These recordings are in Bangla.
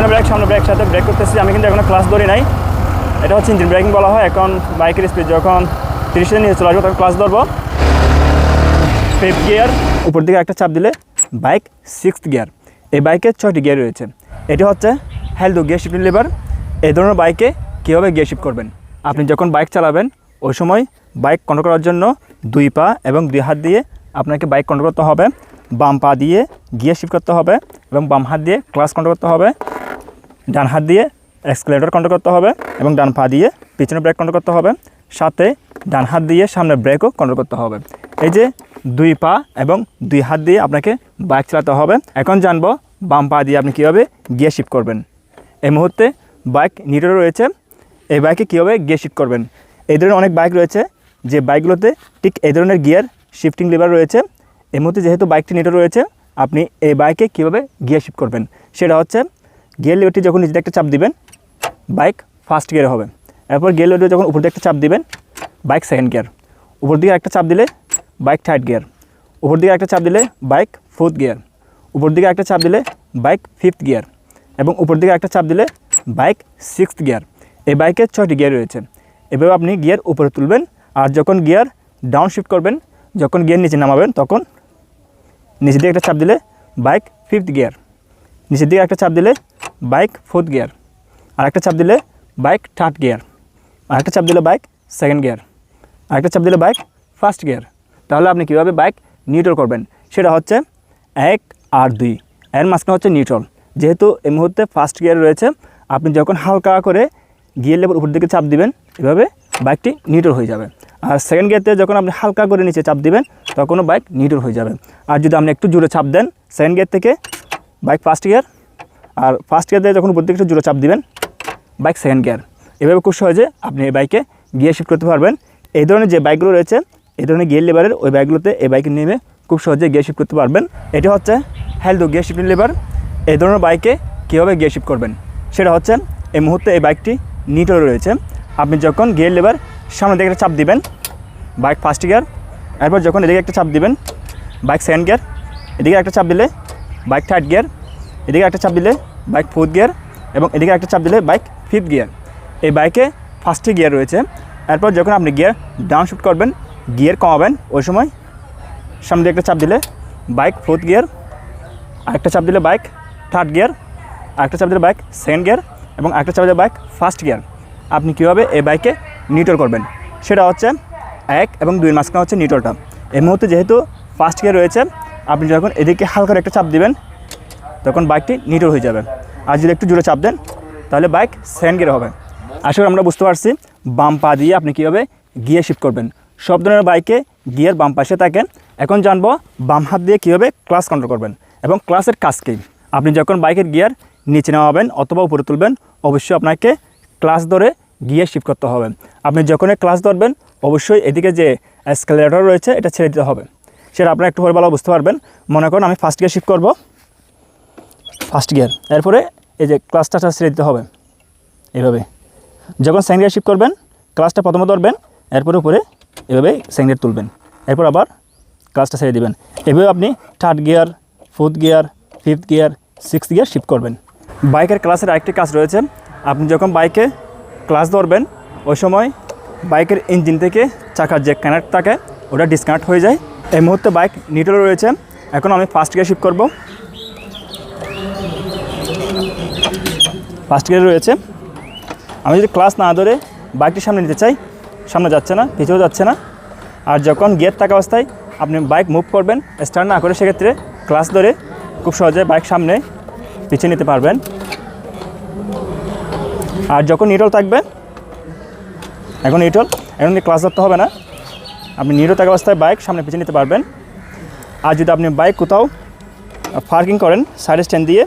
পিছনে ব্রেক, সামনে ব্রেক, সাথে ব্রেক করতেছি। আমি কিন্তু এখনও ক্লাস ধরি নাই। এটা হচ্ছে ইঞ্জিন ব্রেকিং বলা হয়। এখন বাইকের স্পিড যখন তিরিশে নিয়ে চলে আসব, তখন ক্লাস ধরবো। ফিফথ গিয়ার উপর দিকে একটা চাপ দিলে বাইক সিক্সথ গিয়ার এই বাইকের ছয়টি গিয়ার রয়েছে। এটি হচ্ছে হেলদো গিয়ার শিফটিং লিভার এই ধরনের বাইকে কীভাবে গিয়ার শিফট করবেন? আপনি যখন বাইক চালাবেন, ওই সময় বাইক কন্ট্রোল করার জন্য দুই পা এবং দুই হাত দিয়ে আপনাকে বাইক কন্ট্রোল করতে হবে। বাম পা দিয়ে গিয়ার শিফট করতে হবে এবং বাম হাত দিয়ে ক্লাস কন্ট্রোল করতে হবে। ডান হাত দিয়ে এক্সকেলেটর কন্ট্রোল করতে হবে এবং ডান পা দিয়ে পিছনে ব্রেক কন্ট্রোল করতে হবে। সাথে ডান হাত দিয়ে সামনে ব্রেকও কন্ট্রোল করতে হবে। এই যে দুই পা এবং দুই হাত দিয়ে আপনাকে বাইক চালাতে হবে। এখন জানব বাম পা দিয়ে আপনি কীভাবে গিয়ার শিফট করবেন। এই মুহূর্তে বাইক নিউট্রাল রয়েছে। এই বাইকে কীভাবে গিয়ার শিফট করবেন? এই ধরনের অনেক বাইক রয়েছে। যে বাইকগুলোতে ঠিক এই ধরনের গিয়ার শিফটিং লিভার রয়েছে। এই মুহূর্তে যেহেতু বাইকটি নিউট্রাল রয়েছে, আপনি এই বাইকে কীভাবে গিয়ার শিফট করবেন? সেটা হচ্ছে গিয়ার লিভারটি যখন নিচে একটা চাপ দিবেন বাইক ফার্স্ট গিয়ারে হবে। এরপর গিয়ার লিভারটি যখন উপর দিকে একটা চাপ দিবেন বাইক সেকেন্ড গিয়ার উপর দিকে একটা চাপ দিলে বাইক থার্ড গিয়ার উপর দিকে একটা চাপ দিলে বাইক ফোর্থ গিয়ার উপর দিকে একটা চাপ দিলে বাইক ফিফথ গিয়ার এবং উপর দিকে একটা চাপ দিলে বাইক সিক্সথ গিয়ার এই বাইকের ছয়টি গিয়ার রয়েছে। এভাবে আপনি গিয়ার উপরে তুলবেন আর যখন গিয়ার ডাউন শিফট করবেন, যখন গিয়ার নিচে নামাবেন, তখন নিচের দিকে একটা চাপ দিলে বাইক ফিফথ গিয়ার নিচের দিকে একটা চাপ দিলে বাইক ফোর্থ গিয়ার আর একটা চাপ দিলে বাইক থার্ড গিয়ার আর একটা চাপ দিলে বাইক সেকেন্ড গিয়ার আর একটা চাপ দিলে বাইক ফার্স্ট গিয়ার তাহলে আপনি কীভাবে বাইক নিউট্রাল করবেন? সেটা হচ্ছে এক আর দুই। এর মাঝখানে হচ্ছে নিউট্রাল যেহেতু এই মুহূর্তে ফার্স্ট গিয়ার রয়েছে, আপনি যখন হালকা করে গিয়ার লেভেল উপর দিকে চাপ দিবেন, এভাবে বাইকটি নিউট্রাল হয়ে যাবে। আর সেকেন্ড গিয়ারতে যখন আপনি হালকা করে নিচে চাপ দিবেন, তখনও বাইক নিউট্রাল হয়ে যাবে। আর যদি আপনি একটু জোরে চাপ দেন সেকেন্ড গিয়ার থেকে বাইক ফার্স্ট গিয়ার আর ফার্স্ট গিয়ার দিয়ে যখন একটু জোরে চাপ দিবেন বাইক সেকেন্ড গিয়ার এভাবে খুব সহজে আপনি এই বাইকে গিয়ার শিফট করতে পারবেন। এই ধরনের যে বাইকগুলো রয়েছে, এই ধরনের গিয়ার লেবারের ওই বাইকগুলোতে এই বাইকে নেমে খুব সহজে গিয়ার শিফট করতে পারবেন। এটি হচ্ছে হেলদো গিয়ার শিফটিং লেবার এই ধরনের বাইকে কীভাবে গিয়ার শিফট করবেন? সেটা হচ্ছে, এই মুহূর্তে এই বাইকটি নিউট্রাল রয়েছে। আপনি যখন গিয়ার লেবার সামনে দিকে একটা চাপ দিবেন বাইক ফার্স্ট গিয়ার এরপর যখন এদিকে একটা চাপ দিবেন বাইক সেকেন্ড গিয়ার এদিকে একটা চাপ দিলে বাইক থার্ড গিয়ার এদিকে একটা চাপ দিলে বাইক ফোর্থ গিয়ার এবং এদিকে একটা চাপ দিলে বাইক ফিফথ গিয়ার এই বাইকে ফার্স্টে গিয়ার রয়েছে। এরপর যখন আপনি গিয়ার ডাউন শিফট করবেন গিয়ার কমাবেন, ওই সময় সামনে একটা চাপ দিলে বাইক ফোর্থ গিয়ার আরেকটা চাপ দিলে বাইক থার্ড গিয়ার আরেকটা চাপ দিলে বাইক সেকেন্ড গিয়ার এবং একটা চাপ দিলে বাইক ফার্স্ট গিয়ার আপনি কীভাবে এই বাইকে নিউট্রাল করবেন? সেটা হচ্ছে এক এবং দুই, মাঝখানে হচ্ছে নিউট্রালটা এই মুহূর্তে যেহেতু ফার্স্ট গিয়ার রয়েছে, আপনি যখন এদিকে হালকা একটা চাপ দিবেন তখন বাইকটি নিউট্রাল হয়ে যাবে। আর যদি একটু জোরে চাপ দেন, তাহলে বাইক সেকেন্ড গিয়ার হবে। করি আমরা বুঝতে পারছি বাম পা দিয়ে আপনি কীভাবে গিয়ার শিফট করবেন। সব ধরনের বাইকে গিয়ার বাম পাশে থাকেন। এখন জানব বাম হাত দিয়ে কীভাবে ক্লাস কন্ট্রোল করবেন এবং ক্লাসের কাজ কী। আপনি যখন বাইকের গিয়ার নিচে নামাবেন অথবা উপরে তুলবেন, অবশ্যই আপনাকে ক্লাস ধরে গিয়ার শিফট করতে হবে। আপনি যখনই ক্লাস ধরবেন, অবশ্যই এদিকে যে স্কেলেটর রয়েছে, এটা ছেড়ে দিতে হবে। সেটা আপনারা একটু পরে ভালো বুঝতে পারবেন। মনে করুন আমি ফার্স্ট গিয়ার শিফট করব। ফার্স্ট গিয়ার এরপরে এই যে ক্লাসটা ছেড়ে দিতে হবে। এভাবে। যখন সেকেন্ড গিয়ার শিফট করবেন ক্লাসটা প্রথমে ধরবেন, এরপরে উপরে এভাবে সেকেন্ড গিয়ার তুলবেন। এরপর আবার ক্লাসটা ছেড়ে দিবেন। এভাবে আপনি third gear fourth gear fifth gear six gear shift করবেন। বাইকের ক্লাসের আরেকটি কাজ রয়েছে। আপনি যখন বাইকে ক্লাস ধরবেন, ওই সময় বাইকের ইঞ্জিন থেকে চাকার যে কানেক্ট থাকে, ওটা ডিসকানেক্ট হয়ে যায়। এই মুহূর্তে বাইক নিউট্রাল রয়েছে। এখন আমি ফার্স্ট গিয়ার শিফট করব। ফার্স্ট গিয়ার রয়েছে। আমি যদি ক্লাস না ধরে বাইকটি সামনে নিতে চাই, সামনে যাচ্ছে না পিছেও যাচ্ছে না, আর যখন গিয়ার থাকা অবস্থায় আপনি বাইক মুভ করবেন স্টার্ট না করে সেক্ষেত্রে ক্লাস ধরে খুব সহজে বাইক সামনে পিছিয়ে নিতে পারবেন। আর যখন নিউট্রাল থাকবে, এখন নিউট্রাল এখন ক্লাস ধরতে হবে না। আপনি নিউট্রাল থাকা অবস্থায় বাইক সামনে পিছিয়ে নিতে পারবেন। আর যদি আপনি বাইক কোথাও পার্কিং করেন সাইড স্ট্যান্ড দিয়ে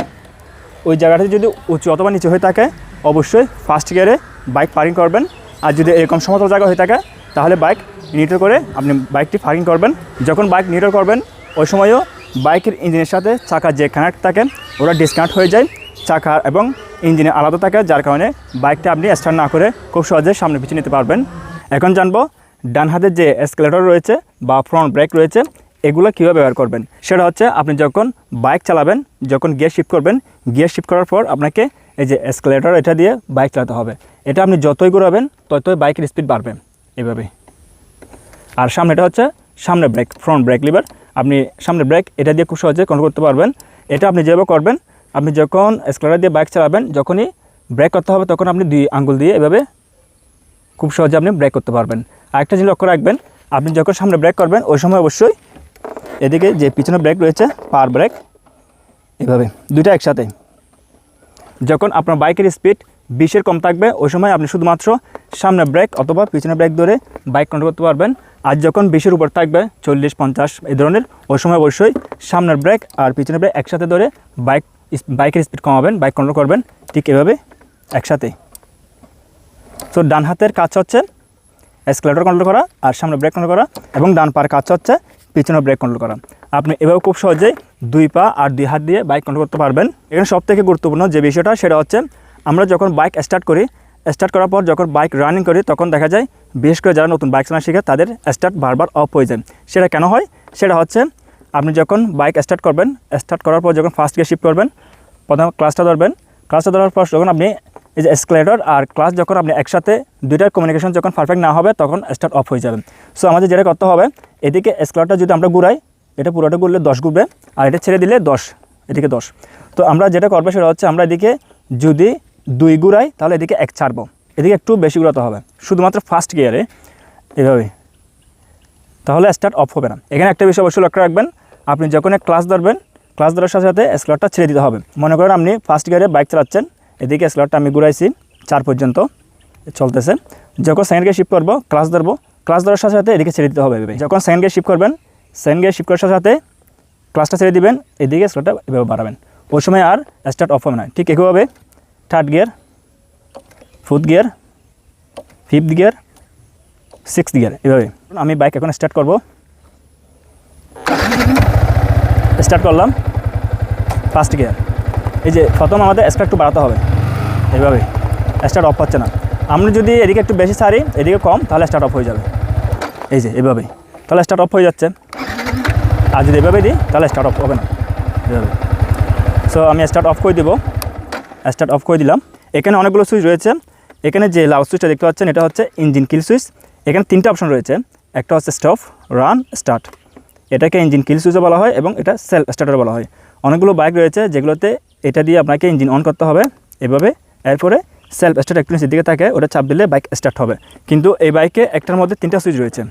ওই জায়গাটি যদি উঁচু অথবা নিচু হয়ে থাকে, অবশ্যই ফার্স্ট গিয়ারে বাইক পার্কিং করবেন। আর যদি এরকম সমতল জায়গা হয়ে থাকে, তাহলে বাইক নিউট্রাল করে আপনি বাইকটি পার্কিং করবেন। যখন বাইক নিউট্রাল করবেন, ওই সময়ও বাইকের ইঞ্জিনের সাথে চাকার যে কানেক্ট থাকে ওটা ডিসকানেক্ট হয়ে যায়। চাকা এবং ইঞ্জিনে আলাদা থাকে, যার কারণে বাইকটা আপনি স্টার্ট না করে খুব সহজে সামনে পিছিয়ে নিতে পারবেন। এখন জানব, ডান হাতের যে এসকেলেটর রয়েছে বা ফ্রন্ট ব্রেক রয়েছে, এগুলো কীভাবে ব্যবহার করবেন? সেটা হচ্ছে আপনি যখন বাইক চালাবেন, যখন গিয়ার শিফট করবেন গিয়ার শিফট করার পর আপনাকে এই যে এসকেলেটর এটা দিয়ে বাইক চালাতে হবে। এটা আপনি যতই ঘোরাবেন, ততই বাইকের স্পিড বাড়বে। এভাবে আর সামনেটা হচ্ছে সামনে ব্রেক ফ্রন্ট ব্রেক লিভার আপনি সামনে ব্রেক এটা দিয়ে খুব সহজে কন্ট্রোল করতে পারবেন। এটা আপনি যেভাবে করবেন, আপনি যখন স্কেলার দিয়ে বাইক চালাবেন, যখনই ব্রেক করতে হবে, তখন আপনি দুই আঙ্গুল দিয়ে এভাবে খুব সহজে আপনি ব্রেক করতে পারবেন। আরেকটা জিনিস লক্ষ্য রাখবেন, আপনি যখন সামনে ব্রেক করবেন, ওই সময় অবশ্যই এদিকে যে পিছনে ব্রেক রয়েছে পাওয়ার ব্রেক এভাবে, দুইটা একসাথে। যখন আপনার বাইকের স্পিড বিশের কম থাকবে, ওই সময় আপনি শুধুমাত্র সামনে ব্রেক অথবা পিছনে ব্রেক ধরে বাইক কন্ট্রোল করতে পারবেন। আর যখন বিশের উপর থাকবে, চল্লিশ, পঞ্চাশ, এই ধরনের, ওই সময় অবশ্যই সামনের ব্রেক আর পিছনের ব্রেক একসাথে ধরে বাইক বাইকের স্পিড কমাবেন বাইক কন্ট্রোল করবেন, ঠিক এভাবে একসাথে। তো ডান হাতের কাজ হচ্ছে এসকেলেটর কন্ট্রোল করা আর সামনে ব্রেক কন্ট্রোল করা এবং ডান পার কাজ হচ্ছে পিছনে ব্রেক কন্ট্রোল করা। আপনি এভাবে খুব সহজেই দুই পা আর দুই হাত দিয়ে বাইক কন্ট্রোল করতে পারবেন। এখানে সব থেকে গুরুত্বপূর্ণ যে বিষয়টা, সেটা হচ্ছে আমরা যখন বাইক স্টার্ট করি স্টার্ট করার পর যখন বাইক রানিং করি, তখন দেখা যায় বিশেষ করে যারা নতুন বাইক চালানো শিখে, তাদের স্টার্ট বারবার অফ হয়ে যায়। সেটা কেন হয়? সেটা হচ্ছে আপনি যখন বাইক স্টার্ট করবেন স্টার্ট করার পর যখন ফার্স্ট গিয়ে শিফট করবেন, প্রথমে ক্লাসটা ধরবেন। ক্লাসটা ধরার পর যখন আপনি এই যে এসকেলেটর আর ক্লাস যখন আপনি একসাথে দুইটার কমিউনিকেশন যখন পারফেক্ট না হবে, তখন স্টার্ট অফ হয়ে যাবে। সো আমাদের যেটা করতে হবে এদিকে এসকেলেটর যদি আমরা ঘুরাই, এটা পুরোটা ঘুরলে দশ ঘুরবে, আর এটা ছেড়ে দিলে দশ, এদিকে দশ। তো আমরা যেটা করব সেটা হচ্ছে আমরা এদিকে যদি দুই ঘুরাই, তাহলে এদিকে এক ছাড়বো। এদিকে একটু বেশি ঘুরাতে হবে। শুধুমাত্র ফার্স্ট গিয়ারে এভাবে তাহলে স্টার্ট অফ হবে না। এখানে একটা বিষয় অবশ্যই লক্ষ্য রাখবেন, আপনি যখন ক্লাস ধরবেন ক্লাস ধরার সাথে সাথে স্লটটা ছেড়ে দিতে হবে। মনে করেন আপনি ফার্স্ট গিয়ারে বাইক চালাচ্ছেন, এদিকে স্লটটা আমি ঘুরাইছি, চার পর্যন্ত চলতেছে। যখন সেকেন্ড গিয়ার শিফট করব ক্লাস ধরবো ক্লাস ধরার সাথে সাথে এদিকে ছেড়ে দিতে হবে এভাবে। যখন সেকেন্ড গিয়ার শিফট করবেন সেকেন্ড গিয়ার শিফট করার সাথে সাথে ক্লাসটা ছেড়ে দিবেন, এদিকে স্লোটা এভাবে বাড়াবেন। ওই সময় আর স্টার্ট অফ হবে না। ঠিক একইভাবে third gear fourth gear fifth gear six gear এভাবে। আমি বাইক এখন স্টার্ট করব। স্টার্ট করলাম ফার্স্ট গিয়ার এই যে প্রথম আমাদের স্টার্ট একটু বাড়াতে হবে। এইভাবে স্টার্ট অফ হচ্ছে না। আমরা যদি এদিকে একটু বেশি সারি, এদিকে কম, তাহলে স্টার্ট অফ হয়ে যাবে। এই যে, এভাবেই। তাহলে স্টার্ট অফ হয়ে যাচ্ছে। আর যদি এভাবে দিই, তাহলে স্টার্ট অফ হবে না। এভাবে সো আমি স্টার্ট অফ করে দেবো। স্টার্ট অফ করে দিলাম। এখানে অনেকগুলো সুইচ রয়েছে। এখানে যে লাউ সুইচটা দেখতে পাচ্ছেন, এটা হচ্ছে ইঞ্জিন কিল সুইচ এখানে তিনটা অপশন রয়েছে। একটা হচ্ছে স্টপ রান স্টার্ট এটাকে ইঞ্জিন কিল সুইচও বলা হয় এবং এটা সেল স্টার্টার বলা হয়। অনেকগুলো বাইক রয়েছে, যেগুলোতে এটা দিয়ে আপনাকে ইঞ্জিন অন করতে হবে। এভাবে, এরপরে সেলফ স্টার্ট একটু নিচের দিকে থাকে, ওটা চাপ দিলে বাইক স্টার্ট হবে। কিন্তু এই বাইকে একটার মধ্যে তিনটা সুইচ রয়েছে।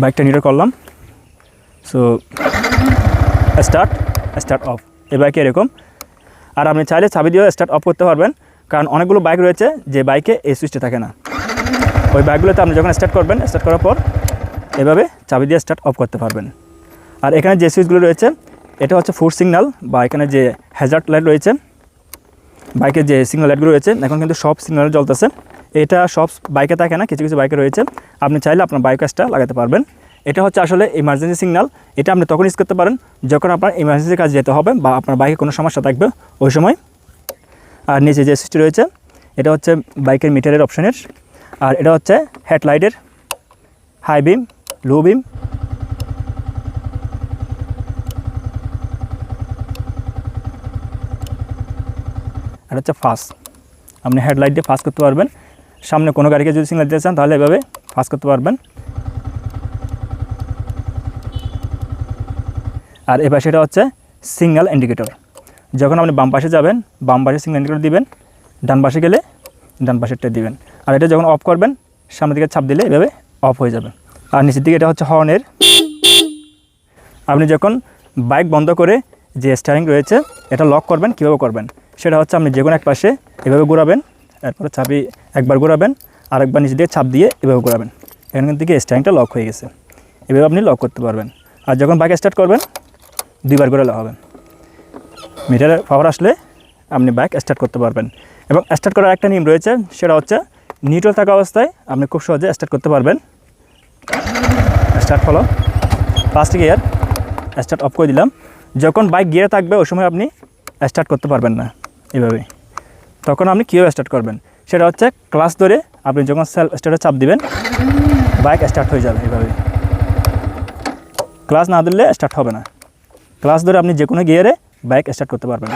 বাইকটা নিয়ে করলাম। সো স্টার্ট স্টার্ট অফ এই বাইকে এরকম। আর আপনি চাইলে চাবি দিয়েও স্টার্ট অফ করতে পারবেন। কারণ অনেকগুলো বাইক রয়েছে যে বাইকে এই সুইচটা থাকে না। ওই বাইকগুলোতে আপনি যখন স্টার্ট করবেন স্টার্ট করার পর এভাবে চাবি দিয়ে স্টার্ট অফ করতে পারবেন। আর এখানে যে সুইচগুলো রয়েছে, এটা হচ্ছে ফুড সিগন্যাল বা এখানে যে হ্যাজার্ড লাইট রয়েছে বাইকের যে সিগন্যাল লাইটগুলো রয়েছে, এখন কিন্তু সব সিগন্যাল জ্বলতেছে। এটা সব বাইকে থাকে না, কিছু কিছু বাইকে রয়েছে। আপনি চাইলে আপনার বাইক কাজটা লাগাতে পারবেন। এটা হচ্ছে আসলে ইমার্জেন্সি সিগন্যাল এটা আপনি তখন ইউজ করতে পারেন যখন আপনার ইমার্জেন্সি কাজ যেতে হবে বা আপনার বাইকে কোনো সমস্যা থাকবে ওই সময়। আর নিচে যে সুইচটি রয়েছে, এটা হচ্ছে বাইকের মিটারের অপশনের আর এটা হচ্ছে হেডলাইটের হাই বিম লো বিম আর হচ্ছে ফাস্ট আপনি হেডলাইট দিয়ে ফাস্ট করতে পারবেন। সামনে কোনো গাড়িকে যদি সিগনাল দিতে চান, তাহলে এভাবে ফাস্ট করতে পারবেন। আর এবার এটা হচ্ছে সিঙ্গেল ইন্ডিকেটর যখন আপনি বাম পাশে যাবেন, বাম পাশে সিঙ্গেল ইন্ডিকেটর দিবেন, ডান পাশে গেলে ডান পাশেরটা দিবেন। আর এটা যখন অফ করবেন, সামনের দিকে ছাপ দিলে এভাবে অফ হয়ে যাবে। আর নিচের দিকে এটা হচ্ছে হর্নের আপনি যখন বাইক বন্ধ করে যে স্টারিং রয়েছে, এটা লক করবেন, কীভাবে করবেন? সেটা হচ্ছে আপনি যে কোনো এক পাশে এভাবে ঘোরাবেন, এরপরে চাবি একবার ঘোরাবেন, আরেকবার নিচে দিয়ে চাপ দিয়ে এভাবে ঘোরাবেন। এখান থেকে স্টারিংটা লক হয়ে গেছে। এভাবে আপনি লক করতে পারবেন। আর যখন বাইক স্টার্ট করবেন, দুইবার করে হবে। মিটারের পাওয়ার আসলে আপনি বাইক স্টার্ট করতে পারবেন। এবং স্টার্ট করার একটা নিয়ম রয়েছে, সেটা হচ্ছে নিউট্রাল থাকা অবস্থায় আপনি খুব সহজে স্টার্ট করতে পারবেন। স্টার্ট হলো ফার্স্ট গিয়ার স্টার্ট অফ করে দিলাম। যখন বাইক গিয়ারে থাকবে, ওই সময় আপনি স্টার্ট করতে পারবেন না। এভাবে তখন আপনি কীভাবে স্টার্ট করবেন? সেটা হচ্ছে ক্লাস ধরে আপনি যখন সেলফ স্টার্টে চাপ দিবেন বাইক স্টার্ট হয়ে যাবে এভাবে ক্লাস না দিলে স্টার্ট হবে না। ক্লাস ধরে আপনি যে কোনো গিয়ারে বাইক স্টার্ট করতে পারবেন।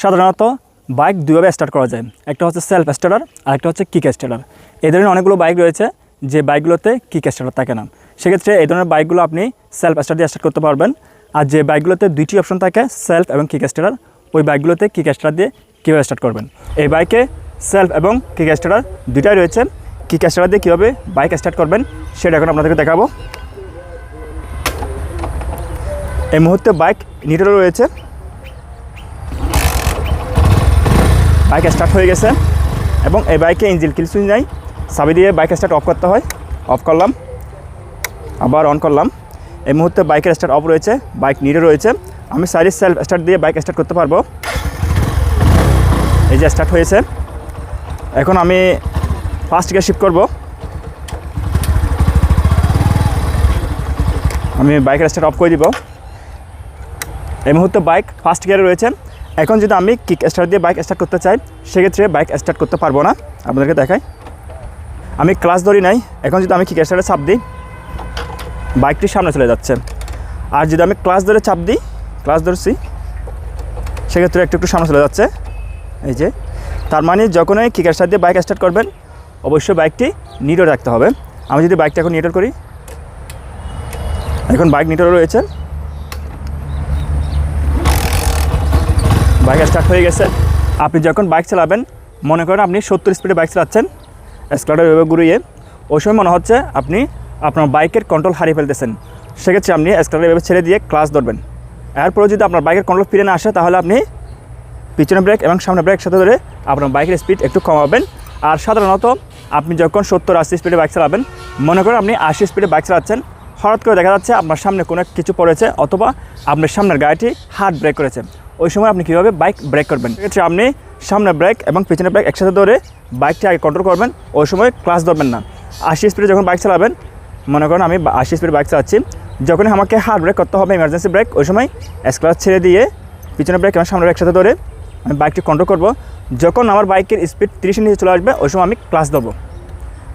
সাধারণত বাইক দুইভাবে স্টার্ট করা যায়। একটা হচ্ছে সেলফ স্টার্টার আর একটা হচ্ছে কিক স্টার্টার এই ধরনের অনেকগুলো বাইক রয়েছে, যে বাইকগুলোতে কিক স্টার্টার থাকে না। সেক্ষেত্রে এই ধরনের বাইকগুলো আপনি সেলফ স্টার্ট দিয়ে স্টার্ট করতে পারবেন। আর যে বাইকগুলোতে দুইটি অপশন থাকে সেলফ এবং কিক স্টার্টার ওই বাইকগুলোতে কিক স্টার্টার দিয়ে কীভাবে স্টার্ট করবেন? এই বাইকে সেলফ এবং কিক স্টার্টার দুইটাই রয়েছে। কিক স্টার্টার দিয়ে কীভাবে বাইক স্টার্ট করবেন, সেটা এখন আপনাদেরকে দেখাবো। এই মুহূর্তে বাইক নিউট্রাল রয়েছে। বাইক স্টার্ট হয়ে গেছে এবং এই বাইকে ইঞ্জিন কিল সুইচ নাই। চাবি দিয়ে বাইক স্টার্ট অফ করতে হয়। অফ করলাম। আবার অন করলাম। এই মুহূর্তে বাইকের স্টার্ট অফ রয়েছে বাইক নিডে রয়েছে। আমি সাইড সেলফ স্টার্ট দিয়ে বাইক স্টার্ট করতে পারব। এই যে স্টার্ট হয়েছে। এখন আমি ফার্স্ট গিয়ার শিফট করব। আমি বাইকের স্টার্ট অফ করে দিব। এই মুহূর্তে বাইক ফার্স্ট গিয়ারে রয়েছে। এখন যদি আমি কিক স্টার্ট দিয়ে বাইক স্টার্ট করতে চাই, সেক্ষেত্রে বাইক স্টার্ট করতে পারব না। আপনাদেরকে দেখাই। আমি ক্লাস ধরি নাই। এখন যদি আমি কিক স্টার্টে চাপ দিই বাইকটি সামনে চলে যাচ্ছে। আর যদি আমি ক্লাস ধরে চাপ দিই, ক্লাস ধরছি, সেক্ষেত্রে একটু একটু সামনে চলে যাচ্ছে। এই যে, তার মানে যখনই কিক স্টার্ট দিয়ে বাইক স্টার্ট করবেন, অবশ্যই বাইকটি নিটর রাখতে হবে। আমি যদি বাইকটা এখন নিটর করি, এখন বাইক নিটর রয়েছে। বাইক স্টার্ট হয়ে গেছে। আপনি যখন বাইক চালাবেন, মনে করেন আপনি সত্তর স্পিডে বাইক চালাচ্ছেন এভাবে ঘুরিয়ে, ওই সময় মনে হচ্ছে আপনি আপনার বাইকের কন্ট্রোল হারিয়ে ফেলতেছেন, সেক্ষেত্রে আপনি স্কুটার এভাবে ছেড়ে দিয়ে ক্লাস ধরবেন। এরপরে যদি আপনার বাইকের কন্ট্রোল ফিরে না আসে, তাহলে আপনি পিছনে ব্রেক এবং সামনে ব্রেক সাথে ধরে আপনার বাইকের স্পিড একটু কমাবেন। আর সাধারণত আপনি যখন সত্তর আশি স্পিডে বাইক চালাবেন, মনে করেন আপনি আশি স্পিডে বাইক চালাচ্ছেন, হঠাৎ করে দেখা যাচ্ছে আপনার সামনে কোনো কিছু পড়েছে অথবা আপনার সামনের গাড়িটি হার্ড ব্রেক করেছে। ওই সময় আপনি কীভাবে বাইক ব্রেক করবেন? সেক্ষেত্রে আপনি সামনে ব্রেক এবং পিছনে ব্রেক একসাথে ধরে বাইকটি আগে কন্ট্রোল করবেন, ওই সময় ক্লাস ধরবেন না। আশি স্পিডে যখন বাইক চালাবেন মনে করেন আমি আশি স্পিড বাইক চালাচ্ছি, যখনই আমাকে হার্ড ব্রেক করতে হবে ইমার্জেন্সি ব্রেক ওই সময় ক্লাস ছেড়ে দিয়ে পিছনে ব্রেক এবং সামনে একসাথে ধরে আমি বাইকটি কন্ট্রোল করব। যখন আমার বাইকের স্পিড তিরিশের নিচে চলে আসবে, ওই সময় আমি ক্লাস দেবো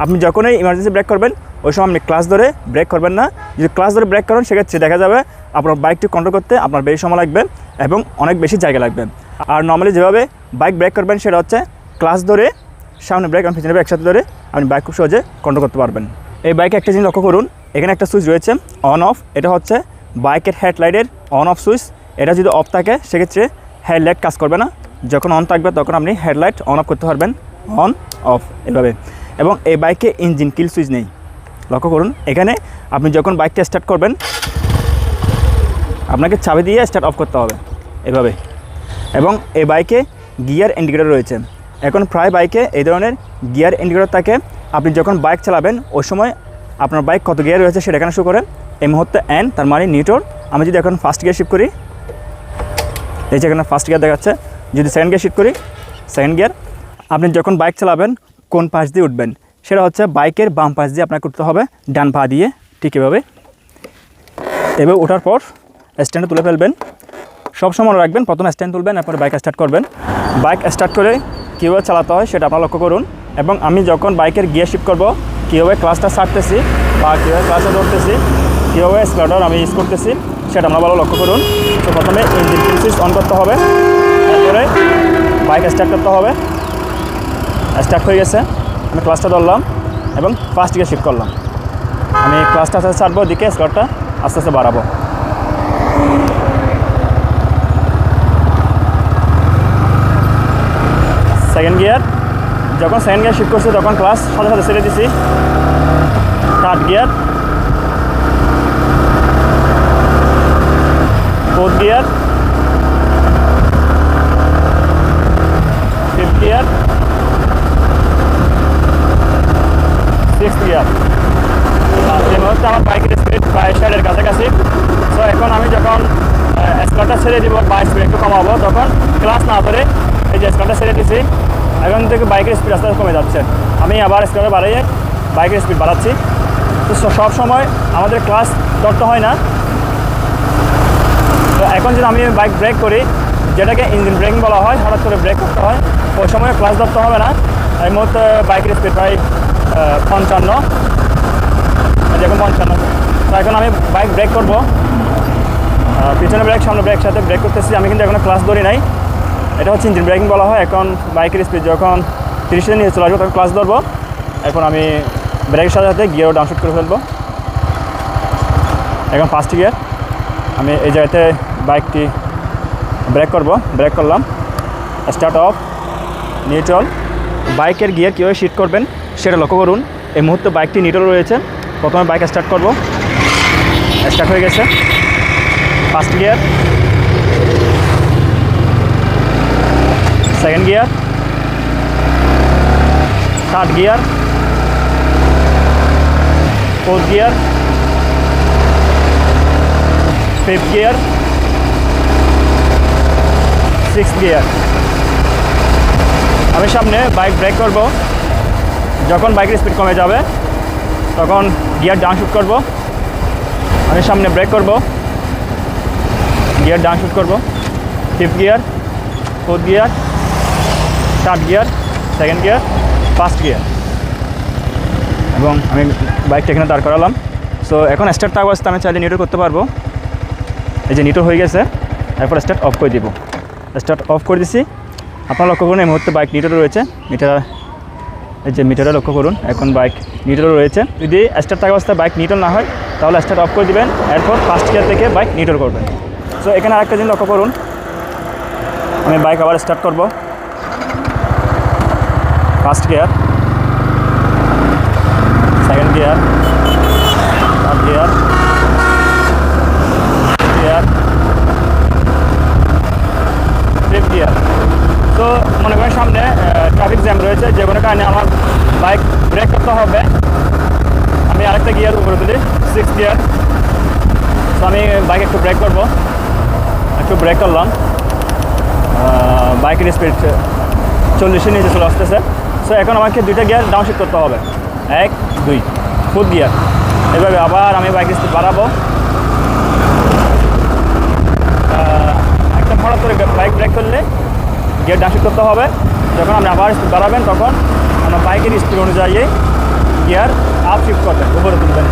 আপনি যখনই ইমার্জেন্সি ব্রেক করবেন, ওই সময় আপনি ক্লাস ধরে ব্রেক করবেন না। যদি ক্লাস ধরে ব্রেক করেন, সেক্ষেত্রে দেখা যাবে আপনার বাইকটি কন্ট্রোল করতে আপনার বেশি সময় লাগবে এবং অনেক বেশি জায়গা লাগবে। আর নর্মালি যেভাবে বাইক ব্রেক করবেন, সেটা হচ্ছে ক্লাস ধরে সামনে ব্রেক এবং পিছনে ব্রেক একসাথে ধরে, আপনি বাইক খুব সহজে কন্ট্রোল করতে পারবেন। এই বাইকে একটা জিনিস লক্ষ্য করুন, এখানে একটা সুইচ রয়েছে অন অফ এটা হচ্ছে বাইকের হেডলাইটের অন অফ সুইচ এটা যদি অফ থাকে, সেক্ষেত্রে হেডলাইট কাজ করবে না, যখন অন থাকবে তখন আপনি হেডলাইট অন অফ করতে পারবেন অন অফ এভাবে। এবং এই বাইকে ইঞ্জিন কিল সুইচ নেই। লক্ষ্য করুন, এখানে আপনি যখন বাইকটা স্টার্ট করবেন, আপনাকে চাবি দিয়ে স্টার্ট অফ করতে হবে, এভাবে। এবং এই বাইকে গিয়ার ইন্ডিকেটর রয়েছে। এখন প্রায় বাইকে এই ধরনের গিয়ার ইন্ডিকেটর থাকে আপনি যখন বাইক চালাবেন, ওই সময় আপনার বাইক কত গিয়ার রয়েছে সেটা এখানে শো করে এই মুহূর্তে এন তার মানে নিউটর আমি যদি এখন ফার্স্ট গিয়ার শিফট করি, এই যে এখানে ফার্স্ট গিয়ার দেখাচ্ছে, যদি সেকেন্ড গিয়ার শিফট করি সেকেন্ড গিয়ার আপনি যখন বাইক চালাবেন, কোন পাশ দিয়ে উঠবেন? সেটা হচ্ছে বাইকের বাম পাশ দিয়ে আপনাকে উঠতে হবে, ডান পা দিয়ে, ঠিক এভাবে। এভাবে ওঠার পর স্ট্যান্ডে তুলে ফেলবেন। সব সময় রাখবেন, প্রথমে স্ট্যান্ড তুলবেন, এরপরে বাইক স্টার্ট করবেন। বাইক স্টার্ট করে কীভাবে চালাতে হয় সেটা আপনারা লক্ষ্য করুন। এবং আমি যখন বাইকের গিয়ার শিফট করব, কীভাবে ক্লাসটা ছাড়তেছি বা কীভাবে ক্লাসে ধরতেছি, কীভাবে স্লাডার আমি ইউজ করতেছি, সেটা আমরা ভালো লক্ষ্য করুন। তো প্রথমে ইঞ্জিন সুইচ অন করতে হবে, তারপরে বাইক স্টার্ট করতে হবে। স্টার্ট হয়ে গেছে, আমি ক্লাসটা ধরলাম এবং ফার্স্ট গিয়ার শিফট করলাম। আমি ক্লাসটা আস্তে আস্তে ছাড়বো, দিকে স্কটটা আস্তে আস্তে বাড়াবো। সেকেন্ড গিয়ার যখন সেকেন্ড গিয়ার শিফট করছি, তখন ক্লাস সাথে সাথে ছেড়ে দিছি। Third gear. Fourth gear. Fifth gear. Six gear. এই আমার বাইকের স্পিড প্রায় ষাটের কাছাকাছি। সো এখন আমি যখন স্কারটা ছেড়ে দিব বা স্পিড একটু কমাবো, তখন ক্লাস না ধরে এই যে স্কারটা ছেড়ে দিছি। এখন থেকে বাইকের স্পিড আস্তে আস্তে কমে যাচ্ছে। আমি আবার স্কারে বাড়াইয়ে বাইকের স্পিড বাড়াচ্ছি। তো সব সময় আমাদের ক্লাস ধরতে হয় না। তো এখন যদি আমি বাইক ব্রেক করি, যেটাকে ইঞ্জিন ব্রেকিং বলা হয়, হঠাৎ করে ব্রেক করতে হয়, ওই সময় ক্লাস ধরতে হবে না। এই মুহূর্তে বাইকের স্পিড প্রায় পঞ্চান্ন। যেরকম পঞ্চান্ন। তো এখন আমি বাইক ব্রেক করব। পিছনে ব্রেক সামনে ব্রেক সাথে ব্রেক করতেছি। আমি কিন্তু এখনও ক্লাস ধরি নাই। এটা হচ্ছে ইঞ্জিন ব্রেকিং বলা হয়। এখন বাইকের স্পিড যখন তিরিশে নিয়ে চলে আসব, তখন ক্লাস ধরবো। এখন আমি ব্রেকের সাথে সাথে গিয়ারও ডাউনশুট করে ফেলব। এখন ফার্স্ট গিয়ার আমি এই জায়গাতে বাইকটি ব্রেক করব। ব্রেক করলাম। স্টার্ট অফ নিউট্রাল বাইকের গিয়ার কীভাবে শিট করবেন, সেটা লক্ষ্য করুন। এই মুহূর্তে বাইকটি নিউট্রাল রয়েছে। প্রথমে বাইক স্টার্ট করব। স্টার্ট হয়ে গেছে। First gear second gear third gear fourth gear fifth gear six gear আমি সামনে বাইক ব্রেক করব। যখন বাইকের স্পিড কমে যাবে, তখন গিয়ার ডাউন শুট করব। আমি সামনে ব্রেক করব। গিয়ার ডাউন শুট করব। Fifth gear fourth gear third gear second gear first gear এবং আমি বাইকটা এখানে দাঁড় করালাম। সো এখন স্টার্ট থাকা অবস্থা আমি চাইলে নিউট্রাল করতে পারব। এই যে নিউট্রাল হয়ে গেছে, এরপর স্টার্ট অফ করে দিব। স্টার্ট অফ করে দিছি। আপনারা লক্ষ্য করুন, এই মুহূর্তে বাইক নিউট্রাল রয়েছে। মিটার এই যে মিটারে লক্ষ্য করুন, এখন বাইক নিউট্রাল রয়েছে। যদি স্টার্ট থাকা অবস্থায় বাইক নিউট্রাল না হয়, তাহলে স্টার্ট অফ করে দিবেন। এরপর ফার্স্ট গিয়ার থেকে বাইক নিউট্রাল করবেন। সো এখানে আরেকটা জিনিস লক্ষ্য করুন। আমি বাইক আবার স্টার্ট করব। First gear. Second gear. Third gear. Gear. Fifth gear. তো মনে করেন সামনে ট্রাফিক জ্যাম রয়েছে, যে কোনো কারণে আমার বাইক ব্রেক করতে হবে। আমি আরেকটা গিয়ার উপরে তুলি সিক্স গিয়ার। তো আমি বাইক একটু ব্রেক করব। একটু ব্রেক করলাম। বাইকের স্পিড চল্লিশের নিচে চলে আসতেছে। সো এখন আমাকে দুইটা গিয়ার ডাউনশিট করতে হবে। এক, দুই। ফুট গিয়ার এভাবে আবার আমি বাইকের স্পিড বাড়াবো। একটা হঠাৎ করে বাইক ব্রেক করলে গিয়ার ডাউনশিট করতে হবে। যখন আপনি আবার স্পিড বাড়াবেন, তখন আপনার বাইকের স্পিড অনুযায়ী গিয়ার আপ শিফট করবেন উপরে তুলবেন।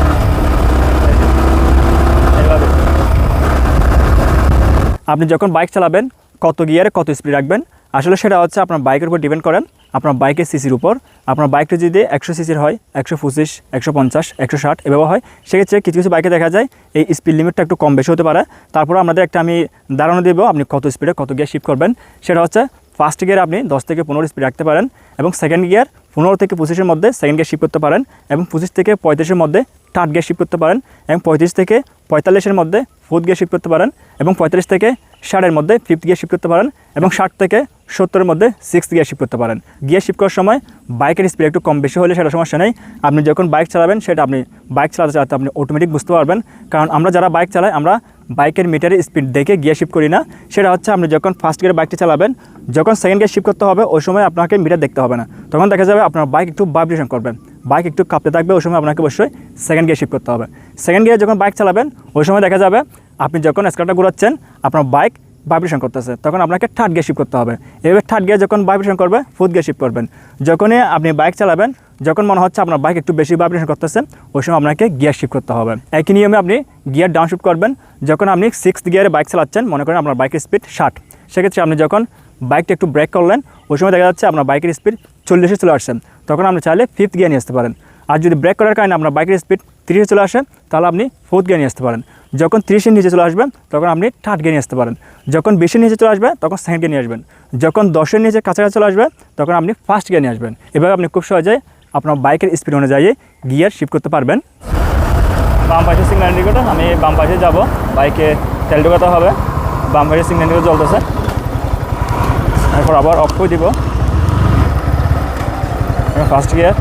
আপনি যখন বাইক চালাবেন, কত গিয়ারে কত স্পিড রাখবেন? আসলে সেটা হচ্ছে আপনার বাইকের উপর ডিপেন্ড করেন। আপনার বাইকের সিসির উপর। আপনার বাইকটা যদি একশো সিসির হয়, একশো পঁচিশ, একশো পঞ্চাশ, একশো ষাট এভাবে হয়, সেক্ষেত্রে কিছু কিছু বাইকে দেখা যায় এই স্পিড লিমিটটা একটু কম বেশি হতে পারে। তারপর আমাদের একটা আমি ধারণা দেবো, আপনি কত স্পিডে কত গিয়ার শিফট করবেন। সেটা হচ্ছে ফার্স্ট গিয়ার আপনি দশ থেকে পনেরো স্পিড রাখতে পারেন এবং সেকেন্ড গিয়ার পনেরো থেকে পঁচিশের মধ্যে সেকেন্ড গিয়ার শিফট করতে পারেন এবং পঁচিশ থেকে পঁয়ত্রিশের মধ্যে থার্ড গিয়ার শিফট করতে পারেন এবং পঁয়ত্রিশ থেকে পঁয়তাল্লিশের মধ্যে ফোর্থ গিয়ার শিফট করতে পারেন এবং পঁয়তাল্লিশ থেকে ষাটের মধ্যে ফিফথ গিয়ার শিফট করতে পারেন এবং ষাট থেকে সত্তরের মধ্যে সিক্স গিয়ার শিফট করতে পারেন। গিয়ার শিফট করার সময় বাইকের স্পিড একটু কম, বেশি হলে সেটা সমস্যা নেই। আপনি যখন বাইক চালাবেন, সেটা আপনি বাইক চালাতে চালাতে আপনি অটোমেটিক বুঝতে পারবেন। কারণ আমরা যারা বাইক চালাই, আমরা বাইকের মিটারের স্পিড দেখে গিয়ার শিফট করি না। সেটা হচ্ছে আপনি যখন ফার্স্ট গিয়ার বাইকটি চালাবেন, যখন সেকেন্ড গিয়ার শিফট করতে হবে, ওই সময় আপনাকে মিটার দেখতে হবে না। তখন দেখা যাবে আপনার বাইক একটু ভাইব্রেশন করবেন বাইক একটু কাঁপতে থাকবে, ওই সময় আপনাকে অবশ্যই সেকেন্ড গিয়ার শিফট করতে হবে। সেকেন্ড গিয়ার যখন বাইক চালাবেন, ওই সময় দেখা যাবে আপনি যখন স্কারটা ঘুরাচ্ছেন, আপনার বাইক ভাইব্রেশন করতেছে, তখন আপনাকে থার্ড গিয়ার শিফট করতে হবে। এভাবে থার্ড গিয়ার যখন ভাইব্রেশন করবে ফোর্থ গিয়ার শিফট করবেন। যখনই আপনি বাইক চালাবেন, যখন মনে হচ্ছে আপনার বাইক একটু বেশি ভাইব্রেশন করতেছে, ওই সময় আপনাকে গিয়ার শিফট করতে হবে। একই নিয়মে আপনি গিয়ার ডাউন শিফট করবেন। যখন আপনি সিক্স গিয়ারে বাইক চালাচ্ছেন, মনে করেন আপনার বাইকের স্পিড ষাট, সেক্ষেত্রে আপনি যখন বাইকটা একটু ব্রেক করলেন, ওই সময় দেখা যাচ্ছে আপনার বাইকের স্পিড চল্লিশে চলে আসছেন তখন আপনি চাইলে ফিফথ গিয়ার নিয়ে আসতে পারেন। আর যদি ব্রেক করার কারণে আপনার বাইকের স্পিড তিরিশে চলে আসে, তাহলে আপনি ফোর্থ গিয়ার নিয়ে আসতে পারেন। যখন তিরিশের নিচে চলে আসবেন, তখন আপনি থার্ড গিয়ার নিয়ে আসতে পারেন। যখন বিশের নিচে চলে আসবে তখন সেকেন্ড গিয়ে নিয়ে আসবেন। যখন দশের নিচে কাছাকাছি চলে আসবে তখন আপনি ফার্স্ট গিয়ার নিয়ে আসবেন। এভাবে আপনি খুব সহজে আপনার বাইকের স্পিড অনুযায়ী গিয়ার শিফট করতে পারবেন। বাম পাশে সিগন্যাল আমি বাম পাশে যাব। বাইকে তেল ঢোকাতে হবে। বাম পাশে সিগন্যাল জ্বলতেছে। এরপর আবার অফ করে দিব। First gear